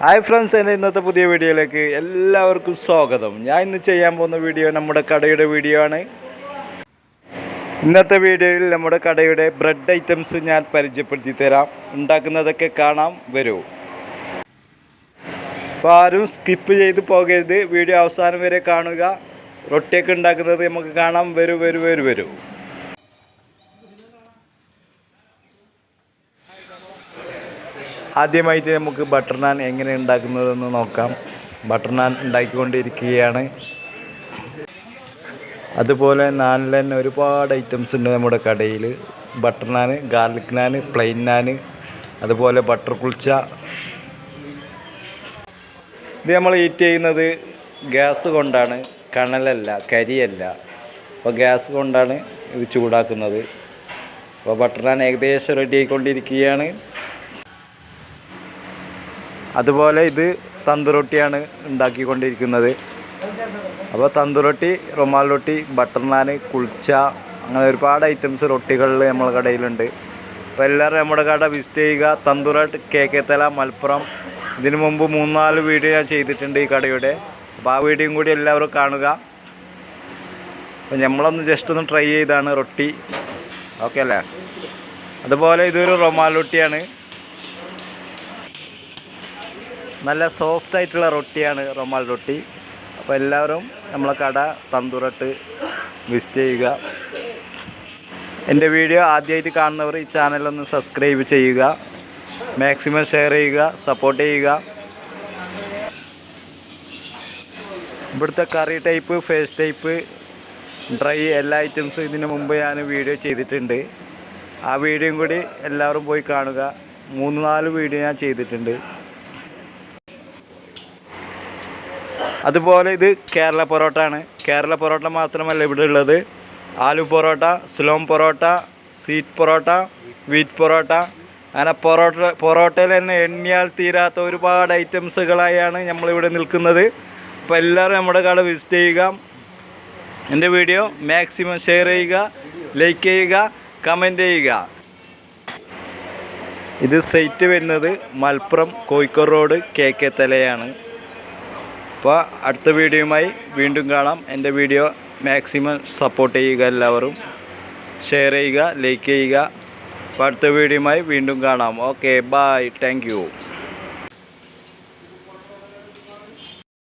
Hi friends എന്റെ ഇന്നത്തെ പുതിയ വീഡിയോയിലേക്ക് എല്ലാവർക്കും സ്വാഗതം. ഞാൻ ഇന്ന് ചെയ്യാൻ പോകുന്ന വീഡിയോ നമ്മുടെ കടയുടെ വീഡിയോ ആണ്. ഇന്നത്തെ വീഡിയോയിൽ നമ്മുടെ കടയുടെ ബ്രെഡ് ഐറ്റംസ് ഞാൻ പരിചയപ്പെടുത്തി തരാം. ഉണ്ടാക്കുന്നതൊക്കെ കാണാം. വരൂ. അപ്പോൾ ആരും സ്കിപ്പ് ചെയ്ത് പോകരുത്. വീഡിയോ അവസാനം വരെ കാണുക. റൊട്ടിയൊക്കെ ഉണ്ടാക്കുന്നത് നമുക്ക് കാണാം. വരൂ വരൂ വരൂ വരൂ. ആദ്യമായിട്ട് നമുക്ക് ബട്ടർ നാൻ എങ്ങനെ ഉണ്ടാക്കുന്നതെന്ന് നോക്കാം. ബട്ടർ നാൻ ഉണ്ടാക്കിക്കൊണ്ടിരിക്കുകയാണ്. അതുപോലെ നാനിൽ തന്നെ ഒരുപാട് ഐറ്റംസ് ഉണ്ട് നമ്മുടെ കടയിൽ. Butter naan garlic naan plain naan അതുപോലെ ബട്ടർ കുൾച്ച ഇത് നമ്മൾ ഹീറ്റ് ചെയ്യുന്നത് ഗ്യാസ് കൊണ്ടാണ്. കണലല്ല കരിയല്ല. അപ്പോൾ ഗ്യാസ് കൊണ്ടാണ് ഇത് ചൂടാക്കുന്നത്. അപ്പോൾ ബട്ടർ നാൻ ഏകദേശം റെഡി ആയിക്കൊണ്ടിരിക്കുകയാണ്. അതുപോലെ ഇത് തന്തുറൊട്ടിയാണ് ഉണ്ടാക്കിക്കൊണ്ടിരിക്കുന്നത്. അപ്പോൾ തന്തുറൊട്ടി റൊമാൽ റൊട്ടി ബട്ടർ നാൻ കുൾച്ച അങ്ങനെ ഒരുപാട് ഐറ്റംസ് റൊട്ടികളിൽ നമ്മളെ കടയിലുണ്ട്. അപ്പോൾ എല്ലാവരും നമ്മുടെ കട വിസിറ്റ് ചെയ്യുക. തന്തുറട്ട് തല മലപ്പുറം. ഇതിനു മുമ്പ് മൂന്നാൽ വീഡിയോ ഞാൻ ചെയ്തിട്ടുണ്ട് ഈ കടയുടെ. അപ്പോൾ ആ വീഡിയോയും കൂടി എല്ലാവരും കാണുക. അപ്പോൾ നമ്മളൊന്ന് ജസ്റ്റ് ഒന്ന് ട്രൈ ചെയ്താണ് റൊട്ടി. ഓക്കെ അല്ലേ? അതുപോലെ ഇതൊരു റൊമാൽ റൊട്ടിയാണ്. നല്ല സോഫ്റ്റ് ആയിട്ടുള്ള റൊട്ടിയാണ് റൊമാൽ റൊട്ടി. അപ്പോൾ എല്ലാവരും നമ്മളെ കട തന്തുറട്ട് വിസിറ്റ് ചെയ്യുക. എന്റെ വീഡിയോ ആദ്യമായിട്ട് കാണുന്നവർ ഈ ചാനലൊന്ന് സബ്സ്ക്രൈബ് ചെയ്യുക. മാക്സിമം ഷെയർ ചെയ്യുക സപ്പോർട്ട് ചെയ്യുക. ഇവിടുത്തെ കറി ടൈപ്പ് ഫേസ് ടൈപ്പ് ഡ്രൈ എല്ലാ ഐറ്റംസും ഇതിന് മുമ്പ് ഞാൻ വീഡിയോ ചെയ്തിട്ടുണ്ട്. ആ വീഡിയോയും കൂടി എല്ലാവരും പോയി കാണുക. മൂന്ന് നാല് വീഡിയോ ഞാൻ ചെയ്തിട്ടുണ്ട്. അതുപോലെ ഇത് കേരള പൊറോട്ട ആണ് കേരള പൊറോട്ട മാത്രമല്ല ഇവിടെ ഉള്ളത്. ആലു പൊറോട്ട സ്ലോം പൊറോട്ട സീറ്റ് പൊറോട്ട വീറ്റ് പൊറോട്ട. അങ്ങനെ പൊറോട്ട പൊറോട്ടയിൽ തന്നെ എണ്ണിയാൽ തീരാത്ത ഒരുപാട് ഐറ്റംസുകളായാണ് നമ്മളിവിടെ നിൽക്കുന്നത്. അപ്പോൾ എല്ലാവരും നമ്മുടെ കട വിസിറ്റ് ചെയ്യുക. എന്റെ വീഡിയോ മാക്സിമം ഷെയർ ചെയ്യുക ലൈക്ക് ചെയ്യുക കമന്റ് ചെയ്യുക. ഇത് സൈറ്റ് വരുന്നത് Malappuram Kozhikode road K K തലയാണ്. അപ്പോൾ അടുത്ത വീഡിയോയുമായി വീണ്ടും കാണാം. എന്റെ വീഡിയോ മാക്സിമം സപ്പോർട്ട് ചെയ്യുക എല്ലാവരും. ഷെയർ ചെയ്യുക ലൈക്ക് ചെയ്യുക. അപ്പോൾ അടുത്ത വീഡിയോയുമായി വീണ്ടും കാണാം. Okay bye thank